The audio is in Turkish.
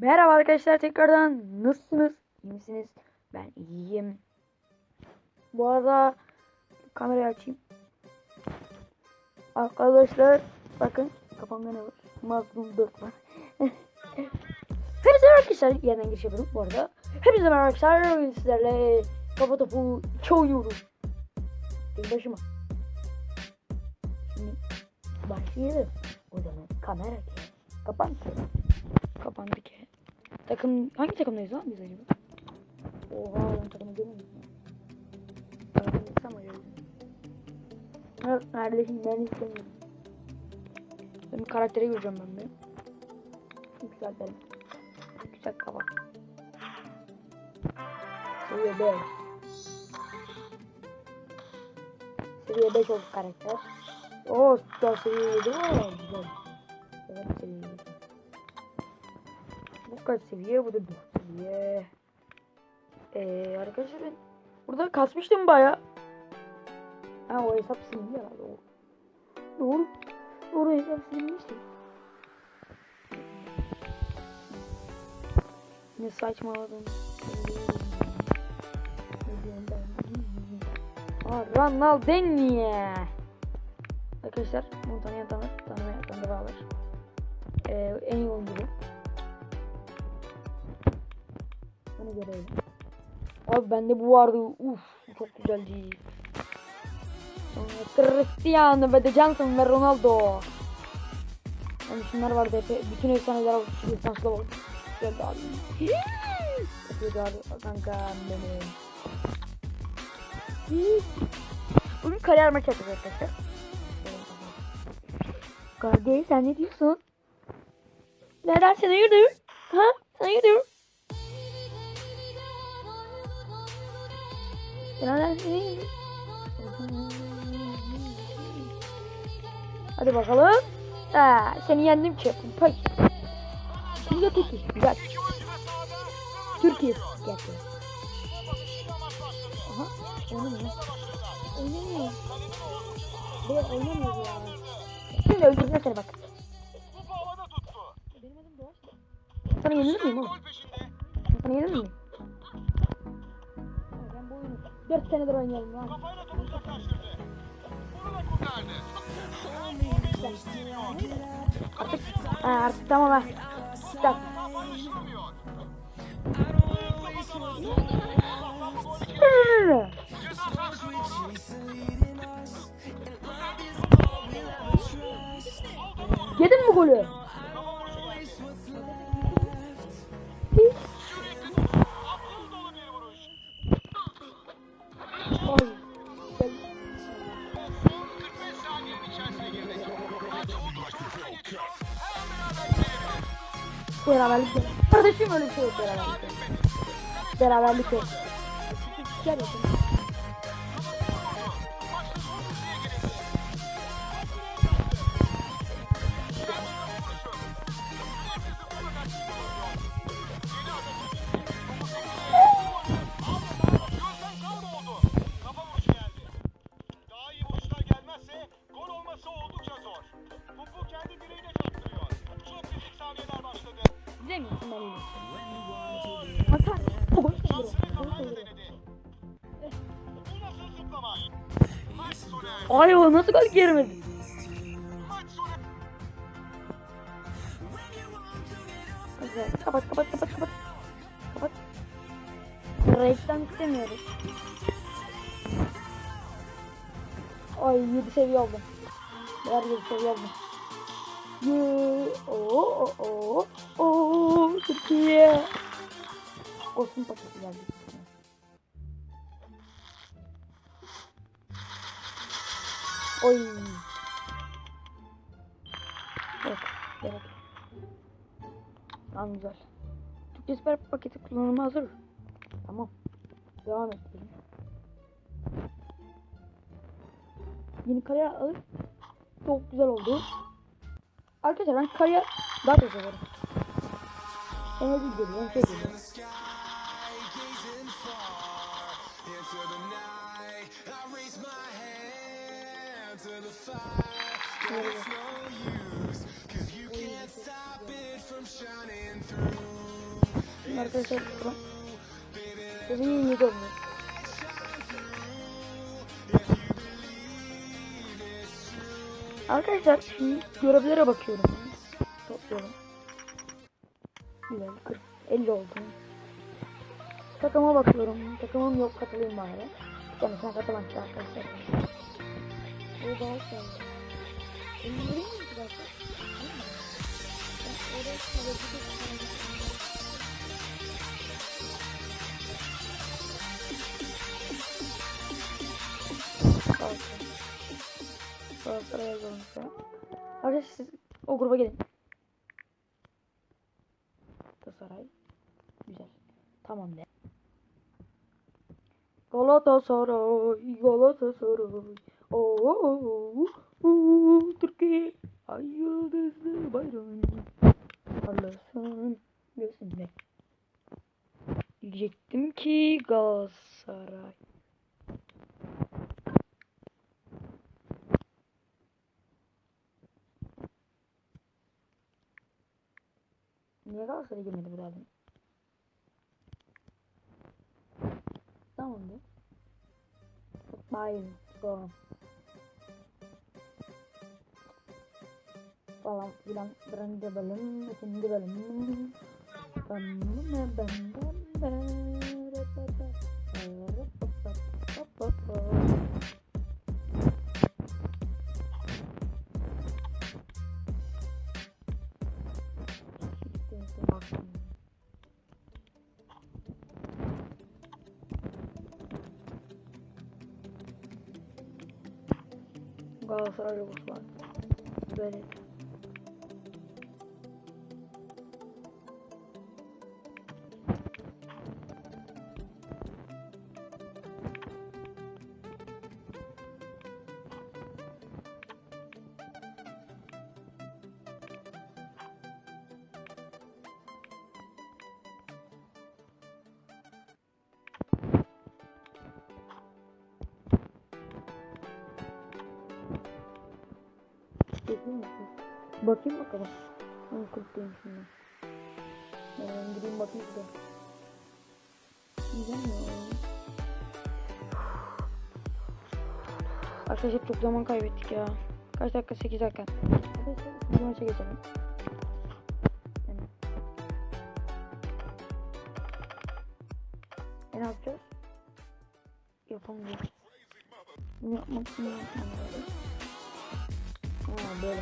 Merhaba arkadaşlar tekrardan nasılsınız? İyi misiniz? Ben iyiyim. Bu arada kamerayı açayım. Arkadaşlar bakın kafamda ne var? Mazlum 4 var. Hepinize arkadaşlar. Yerden giriş yapalım bu arada. Hepinize merhaba arkadaşlar. Bugün sizlerle kafa topu 2 oynuyorum. Tek başıma. Şimdi başlayalım. O zaman kamera ki. Kapan ki. Kapandı ki. Takım hangi takımdayız lan biz acaba? Oha ben takımı. Takımdaysam acaba. Ha, Kardeşim ben istemiyorum. Ben bir karakteri göreceğim ben de. Yükseltelim. Güzel kafa. Seviye 5. Seviye 5 oldu karakter. Oo, seviye 7 var. Güzel. Evet seviye 7. Bu kaç seviye? Bu da 4 seviye. Ee, arkadaşlar ben burada kasmıştım baya. Ha o hesap silindi herhalde. O. Doğru. Doğru hesap silinmişti. Ne saçmaladım. Aa, Ronaldinho. Arkadaşlar bunu tanıyan tanır, tanımayan tanır alır. Ee, en iyi oyuncu bu. Bunu görelim. Abi bende bu vardı. Uf çok güzeldi. Cristiano ve de Johnson ve Ronaldo. Yani şunlar vardı hep. Bütün efsaneler var. Defansla bak. Güzeldi abi. Yapıyordu abi kanka benim. Bugün kariyer maçı yapacağız arkadaşlar. Kardeş sen ne diyorsun? Neden sen hayırdır? Ha? Hadi bakalım. Aa, seni yendim ki. Pay. Şimdi de Türkiye. Güzel. Türkiye. Gerçi. Aha. Oynamıyor. Oynamıyor. Biraz oynamıyor ya. Şimdi öldürdüler seni bak. Sana yenilir miyim oğlum? Sana yenilir miyim? Ben bu oyunu 4 senedir oynuyorum lan. Artık, artık tamam sahasına doğru. Yedin mi golü? Beraberlik. Beraberlik yok. Kardeşim öyle bir şey yok beraberlik yok. Beraberlik yok. Gel bakalım. Ay o nasıl gol girmedi? Güzel. Kapat kapat kapat kapat. Kapat. Reklam istemiyoruz. Ay 7 seviye oldum. Ver 7 seviye oldum. Yee. Oo oo oo. Oo Türkiye. Olsun paketi geldi. Oy. Evet. Evet. Tamam güzel. Türkçe süper paketi kullanıma hazır. Tamam. Devam edelim. Yeni kariyer alır. Çok güzel oldu. Arkadaşlar ben kariyer daha çok severim. Ben ödül geliyorum, şey night. I raise my hand stop it from shining through. Bakın arkadaşlar. Bakın. Seviye 7 olmuş. Arkadaşlar şimdi görevlere bakıyorum. Topluyorum. Güzel 40 50 oldu. Takıma bakıyorum. Takımım yok katılayım bari. Kendisine katılan arkadaşlar. Bu daha sonra. Mi zaten? Ben oraya kalabilirim. Galatasaray. An. Arkadaşlar siz o gruba gelin. Galatasaray. Güzel. Tamam de. Galatasaray, Galatasaray. Oo, oo, Türkiye. Ay yıldızlı bayram. Parlasın gözünde. Diyecektim ki Galatasaray. Niye Galatasaray girmedi bu adam? Tamamdır. Bayern. Doğru. falan filan birinci bölüm, ikinci bölüm. Bakayım bakayım. Bakayım bakalım. Ben kulüpteyim şimdi. Ben gideyim bakayım de. Güzel ya. Arkadaşlar çok zaman kaybettik ya. Kaç dakika? 8 dakika. Arkadaşlar bir maça geçelim. Yani. E ne yapacağız? Yapamıyorum. Bunu yapmak için ne lazım? Ah, ha böyle.